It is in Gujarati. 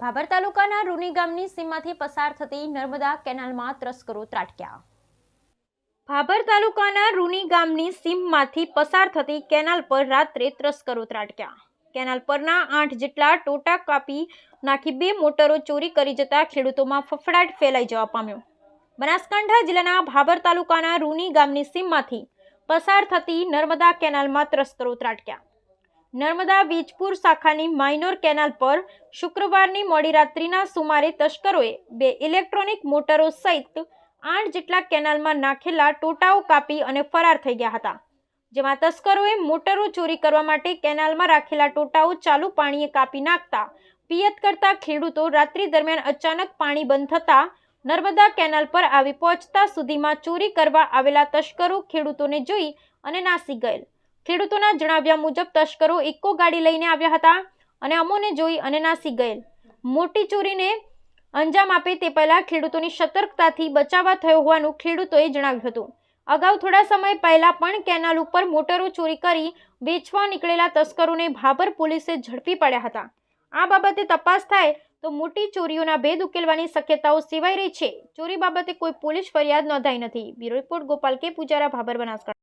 ભાભર તાલુકાના રૂની ગામની સીમમાંથી પસાર થતી નર્મદા કેનાલમાં તસ્કરો ત્રાટક્યા. ભાભર તાલુકાના રૂની ગામની સીમમાંથી પસાર થતી કેનાલ પર રાત્રે તસ્કરો ત્રાટક્યા. કેનાલ પરના આઠ જેટલા ટોટા કાપી નાખી બે મોટરો ચોરી કરી જતા ખેડૂતોમાં ફફડાટ ફેલાઈ જવા પામ્યો. બનાસકાંઠા જિલ્લાના ભાભર તાલુકાના રૂની ગામની સીમમાંથી પસાર થતી નર્મદા કેનાલમાં તસ્કરો ત્રાટક્યા. નર્મદા વીજપુર શાખાની માઇનોર કેનાલ પર શુક્રવારની મોડી રાત્રિના સુમારે તસ્કરોએ બે ઇલેક્ટ્રોનિક મોટરો સહિત આઠ જેટલા કેનાલમાં નાખેલા ટોટાઓ કાપી અને ફરાર થઈ ગયા હતા. જેમાં તસ્કરોએ મોટરો ચોરી કરવા માટે કેનાલમાં રાખેલા ટોટાઓ ચાલુ પાણીએ કાપી નાખતા પિયત કરતા ખેડૂતો રાત્રિ દરમિયાન અચાનક પાણી બંધ થતાં નર્મદા કેનાલ પર આવી પહોંચતા સુધીમાં ચોરી કરવા આવેલા તસ્કરો ખેડૂતોને જોઈ અને નાસી ગયેલ. ખેડૂતોના જણાવ્યા મુજબ તસ્કરો ઇકો ગાડી લઈને આવ્યા હતા અને અમોને જોઈ અને નાસી ગયેલ. મોટી ચોરીને અંજામ આપે તે પહેલાં ખેડૂતોની સતર્કતાથી બચાવવા થયો હોવાનું ખેડૂતોએ જણાવ્યું હતું. અગાઉ થોડા સમય પહેલાં પણ કેનાલ ઉપર મોટરો ચોરી કરી વેચવા નીકળેલા તસ્કરોને ભાભર પોલીસે ઝડપી પડ્યા હતા. આ બાબતે તપાસ થાય તો મોટી ચોરીઓના ભેદ ઉકેલવાની શક્યતાઓ સેવાઈ રહી છે. ચોરી બાબતે કોઈ પોલીસ ફરિયાદ નોંધાઈ નથી. બ્યુરો રિપોર્ટ ગોપાલ કે. પૂજારા, ભાભર બનાસકાંઠા.